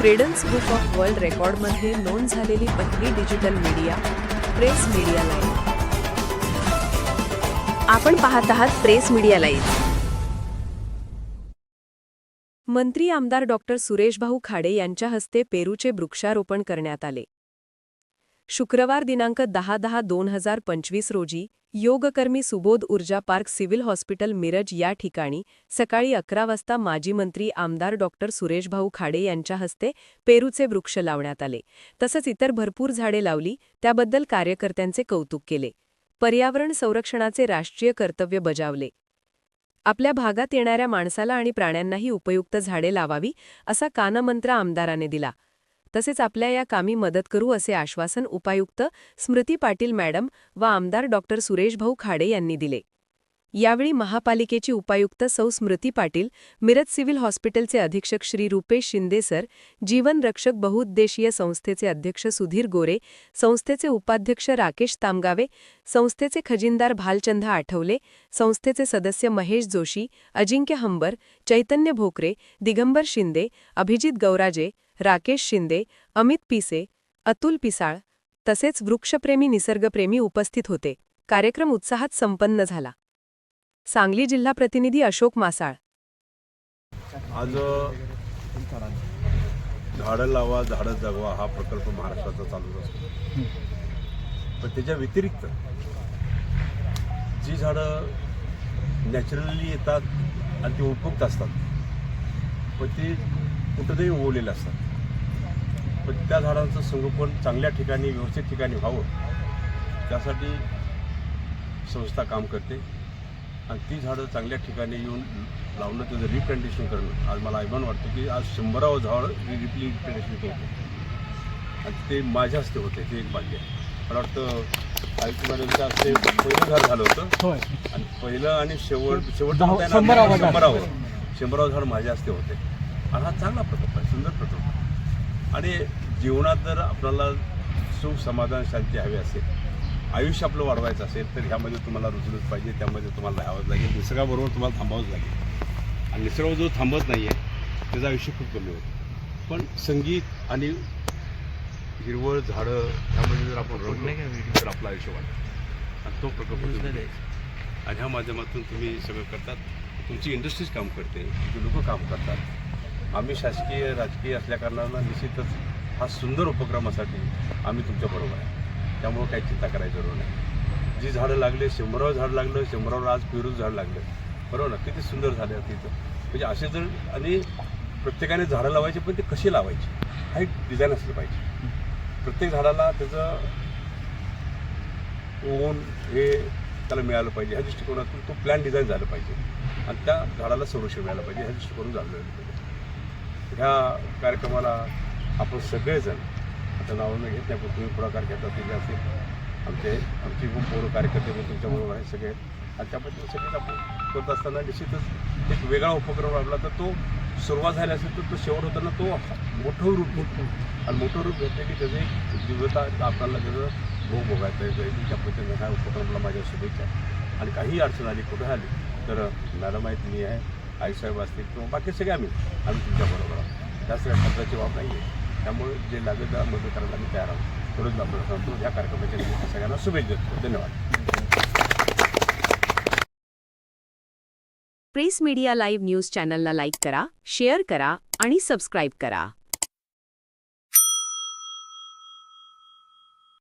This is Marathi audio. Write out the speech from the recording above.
क्रेडन्स बुक ऑफ वर्ल्ड रेकॉर्डमध्ये नोंद झालेली पहिली digital media press media live आपण पाहत आहात प्रेस मीडिया लाईव्ह मंत्री आमदार डॉक्टर सुरेशभाऊ खाडे यांच्या हस्ते पेरूचे वृक्षारोपण करण्यात आले. शुक्रवार दिनांक दहा दहा दोन हजार पंचवीस रोजी योगकर्मी सुबोध ऊर्जा पार्क सिव्हिल हॉस्पिटल मिरज या ठिकाणी सकाळी अकरा वाजता माजी मंत्री आमदार डॉक्टर सुरेशभाऊ खाडे यांच्या हस्ते पेरूचे वृक्ष लावण्यात आले. तसंच इतर भरपूर झाडे लावली. त्याबद्दल कार्यकर्त्यांचे कौतुक केले. पर्यावरण संरक्षणाचे राष्ट्रीय कर्तव्य बजावले. आपल्या भागात येणाऱ्या माणसाला आणि प्राण्यांनाही उपयुक्त झाडे लावावी असा कानमंत्र आमदाराने दिला. तसेच आपल्या या कामी मदत करू असे आश्वासन उपायुक्त स्मृती पाटील मॅडम व आमदार डॉक्टर सुरेशभाऊ खाडे यांनी दिले. यावेळी महापालिकेची उपायुक्त सौ. स्मृती पाटील मिरज सिव्हिल हॉस्पिटलचे अधीक्षक श्री रुपेश शिंदे सर बहुउद्देशीय संस्थेचे अध्यक्ष सुधीर गोरे संस्थेचे उपाध्यक्ष राकेश तामगावे संस्थेचे खजिनदार भालचंद आठवले संस्थेचे सदस्य महेश जोशी अजिंक्य हंबर चैतन्य भोकरे दिगंबर शिंदे अभिजित गौराजे राकेश शिंदे अमित पिसे अतुल पिसाळ तसेच वृक्षप्रेमी निसर्गप्रेमी उपस्थित होते. कार्यक्रम उत्साहात संपन्न झाला. सांगली जिल्हा प्रतिनिधी अशोक मासाळ. आज झाडं लावा झाडं जगवा हा प्रकल्प महाराष्ट्राचा चालू असतो. पण त्याच्या व्यतिरिक्त जी झाडं नॅचरली येतात आणि ती उपयुक्त असतात पण ती कुठंतरी ओवलेले असतात. पण त्या झाडांचं संगोपन चांगल्या ठिकाणी व्यवस्थित ठिकाणी व्हावं त्यासाठी संस्था काम करते. आणि ती झाडं चांगल्या ठिकाणी येऊन लावणं त्याचं रिकंडिशन करणं आज मला अभिमान वाटतो की आज शंभरावं झाड रिप्ली रिकंडिशन होतं आणि ते माझ्या हस्ते होते ते एक भाग्य आहे. मला वाटतं आयुष्यमानच्या हस्ते पहिलं झाड झालं होतं. आणि पहिलं आणि शेवट येणार शंभरावं. शंभरावं झाड माझ्या हस्ते होते. आणि हा चांगला प्रकल्प आहे सुंदर आणि जीवनात जर आपल्याला सुख समाधान शांती हवी असेल आयुष्य आपलं वाढवायचं असेल तर ह्यामध्ये तुम्हाला रुजलंच पाहिजे त्यामध्ये तुम्हाला राहावंच लागेल निसर्गाबरोबर तुम्हाला थांबावंच लागेल. आणि निसर्ग जो थांबत नाही आहे त्याचं आयुष्य खूप कमी होतं. पण संगीत आणि हिरवळ झाडं ह्यामध्ये जर आपण तर आपलं आयुष्य वाढतं आणि तो प्रकल्प आणि ह्या माध्यमातून तुम्ही सगळं करतात. तुमची इंडस्ट्रीज काम करते तुमची लोक काम करतात. आम्ही शासकीय राजकीय असल्याकारणानं निश्चितच हा सुंदर उपक्रमासाठी आम्ही तुमच्याबरोबर आहे. त्यामुळं काही चिंता करायची जरूर नाही. जी झाडं लागले शंभरावं झाड लागलं शंभरावर आज पेरूच झाड लागलं. बरोबर ना? किती सुंदर झाले तिथं. म्हणजे असे जर आणि प्रत्येकाने झाडं लावायची पण ते कशी लावायची? हा एक डिझाईन असलं पाहिजे. प्रत्येक झाडाला त्याचं ऊन हे त्याला मिळालं पाहिजे. ह्या दृष्टिकोनातून तो प्लॅन डिझाईन झालं पाहिजे. आणि त्या झाडाला संरक्षण मिळालं पाहिजे. ह्या दृष्टिकोनातून झालं पाहिजे. ह्या कार्यक्रमाला आपण सगळेजण आता नावं घेत नाही पण तुम्ही पुढाकार घेता ते असेल आमचे आमची पोरं कार्यकर्ते पण तुमच्याबरोबर आहे सगळे. आणि त्याबद्दल सगळे आपण करत असताना निश्चितच एक वेगळा उपक्रम राबला तर तो सुरुवात झाली असेल तर तो शेवट होताना तो मोठं रूप घेतो. आणि मोठं रूप घेतलं की त्याचे जीवता आपल्याला त्याचं भोग भोगायचं आहे जाईल त्या पद्धतीने ह्या उपक्रमाला माझ्या शुभेच्छा. आणि काही अडचण आली कुठं आली तर मॅडम आहेत मी आहे. आईसाहेब असतील किंवा बाकी सगळे आम्ही आम्ही तुमच्याबरोबर आहोत. जास्त काही शब्दाची वाव नाही आहे त्यामुळे जे लागेल मदत करायला आम्ही तयार आहोत. थोडंच आपण सांगतो या कार्यक्रमाच्या निमित्त सगळ्यांना शुभेच्छा देतो. धन्यवाद. प्रेस मीडिया लाईव्ह न्यूज चॅनलला लाईक करा शेअर करा आणि सबस्क्राईब करा.